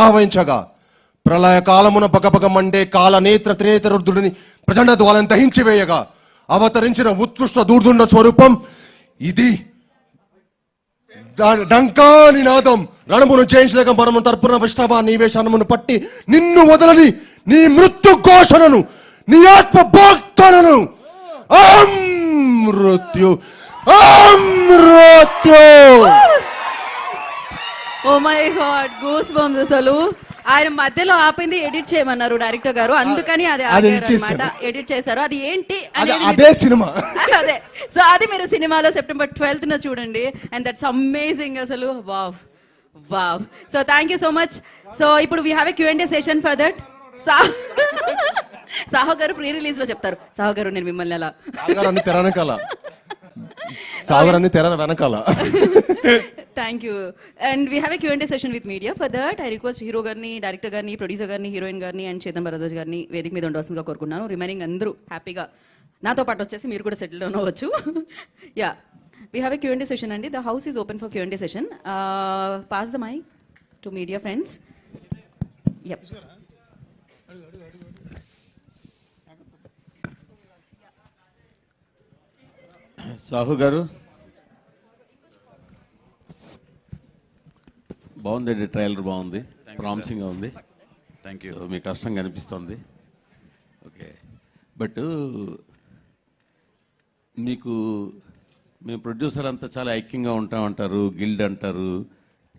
ఆహ్వానించగా ప్రళయ కాలమున పగపగ మండే కాల నేత్ర త్రినేత్ర రుద్రుడిని ప్రచండ ద్వాలను దహించి వేయగా. అవతరించిన ఉత్కృష్ట దూర్దుండ స్వరూపం ఇది. డంకాని నాదం రణమును జయించలేక మనము తర్పున విష్ణవ నీవేశనమును పట్టి నిన్ను వదలని నీ మృత్యు ఘోషణను నీ ఆత్మ భోక్తనను. మృత్యు మృత్యు oh my god goose bumps అసలు. ఆయన మధ్యలో ఆపింది ఎడిట్ చేయమన్నారు డైరెక్టర్ గారు. అందుకని అది. అన్నమాట. ఎడిట్ చేశారు. అది ఏంటి అది సినిమా. అదే. సో అది మీరు సినిమాలో సెప్టెంబర్ ట్వెల్త్ న చూడండి. అండ్ దట్స్ అమేజింగ్ అసలు. Wow wow so thank you so much so ఇప్పుడు we have a Q and A session for that Saaho గారు ప్రీ రిలీజ్లో చెప్తారు. సాహో గారు నేను మిమ్మల్ని అలా సాగర్ అన్ని తెర వెనకాల తెర thank you and we have a Q and A session with media for that I request hero గారిని డైరెక్టర్ గారిని ప్రొడ్యూసర్ గారిని హీరోయిన్ గారిని అండ్ చేతన్ భరద్వాజ్ గారిని వేదిక మీద ఉండవలసిందిగా కోరుకున్నాను రిమైనింగ్ అందరూ హ్యాపీగా నాతో పాటు వచ్చేసి మీరు కూడా సెటిల్ డౌన్ అవ్వచ్చు. Yeah we have a Q and A session అండి. The house is open for Q and A session pass the mic to media friends yup Saaho గారు బాగుందండి ట్రైలర్ బాగుంది. ప్రామిసింగ్గా ఉంది. థ్యాంక్ యూ సో మీ కష్టం కనిపిస్తుంది okay but మీకు మేము producer అంతా చాలా ఐక్యంగా ఉంటామంటారు గిల్డ్ అంటారు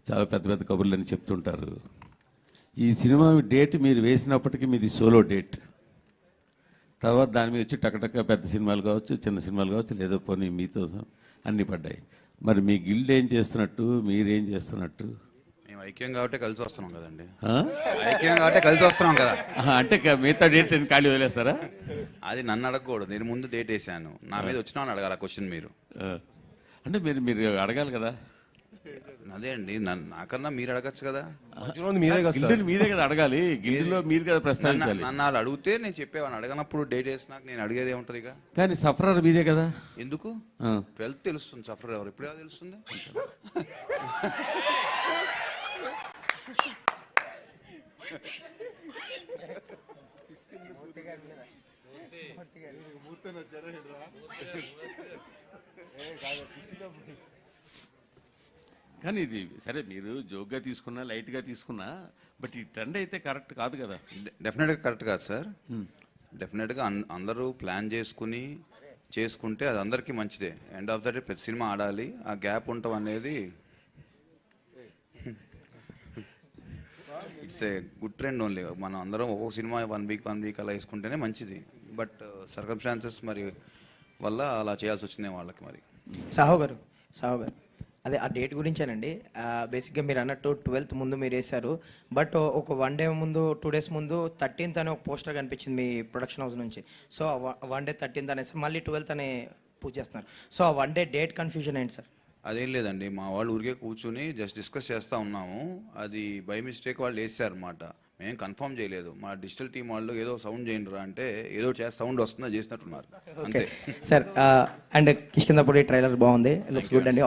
చాలా పెద్ద పెద్ద కబుర్లు అని చెప్తుంటారు. ఈ సినిమా డేట్ మీరు వేసినప్పటికీ మీది సోలో డేట్ తర్వాత దాని మీద వచ్చి టకటక పెద్ద సినిమాలు కావచ్చు చిన్న సినిమాలు కావచ్చు లేదో పోనీ మీతో అన్నీ పడ్డాయి. మరి మీ గిల్డ్ ఏం చేస్తున్నట్టు మీరేం చేస్తున్నట్టు? ఐక్యం కాబట్టి కలిసి వస్తున్నాం కదండి. ఆ? ఐక్యం కాబట్టి కలిసి వస్తున్నాం కదా. అంటే మిగతా డేట్ అని ఖాళీ వదిలేస్తారా? అది నన్ను అడగకూడదు. నేను ముందు డేట్ వేసాను. నా మీద వచ్చినా అని అడగాల క్వశ్చన్ మీరు. ఆ. అంటే మీరు మీరు అడగాలి కదా. అదే అండి నన్ను నాకన్నా మీరు అడగచ్చు కదా. మీరే కదా మీరే కదా అడగాలి. గిల్లులో మీరు కదా ప్రస్తావించాలి. నన్ను వాళ్ళు అడిగితే నేను చెప్పేవాడిని. అడగనప్పుడు డేట్ వేసినాక నేను అడిగేది ఏముంటుంది ఇక? కానీ సఫరర్ మీదే కదా. ఎందుకు? ఆ. ట్వెల్త్ తెలుస్తుంది సఫర్ ఎవరు? ఎప్పుడు తెలుస్తుంది. కానీ ఇది సరే మీరు జోక్గా తీసుకున్నా లైట్గా తీసుకున్నా బట్ ఈ ట్రెండ్ అయితే కరెక్ట్ కాదు కదా. డెఫినెట్గా కరెక్ట్ కాదు సార్. డెఫినెట్గా అన్- అందరూ ప్లాన్ చేసుకుని చేసుకుంటే అది అందరికీ మంచిదే. ఎండ్ ఆఫ్ ద డే ప్రతి సినిమా ఆడాలి ఆ గ్యాప్ ఉండటం అనేది it's a good trend only మనం అందరం ఒక్కొక్క సినిమా వన్ వీక్ వన్ వీక్ అలా వేసుకుంటేనే మంచిది. బట్ సర్కమ్స్టాన్సెస్ uh, మరి వల్ల అలా చేయాల్సి వచ్చింది వాళ్ళకి మరి. సాహో గారు. సాహో గారు. అదే ఆ డేట్ గురించేనండి. బేసిక్గా మీరు అన్నట్టు ట్వెల్త్ ముందు మీరు వేశారు. బట్ uh, ఒక వన్ డే ముందు టూ డేస్ ముందు థర్టీన్త్ అనే ఒక పోస్టర్ కనిపించింది మీ ప్రొడక్షన్ హౌస్ నుంచి. సో వన్ డే థర్టీన్త్ అనేసి మళ్ళీ ట్వెల్త్ అనే పూజ చేస్తున్నారు. సో ఆ వన్ డే డేట్ కన్ఫ్యూజన్ ఏంటి సార్ అదేం లేదండి. మా వాళ్ళు ఊరికే కూర్చుని జస్ట్ డిస్కస్ చేస్తూ ఉన్నాము. అది బై మిస్టేక్ వాళ్ళు వేసారు అనమాట మేము కన్ఫర్మ్ చేయలేదు. మా డిజిటల్ టీం వాళ్ళు ఏదో సౌండ్ చేయండి రా అంటే ఏదో చేస్తే సౌండ్ వస్తుందో చేసినట్టున్నారు. అంతే. సార్ అండ్ కిష్కిందపూడి ట్రైలర్ బాగుంది. లుక్స్ గుడ్ అండి.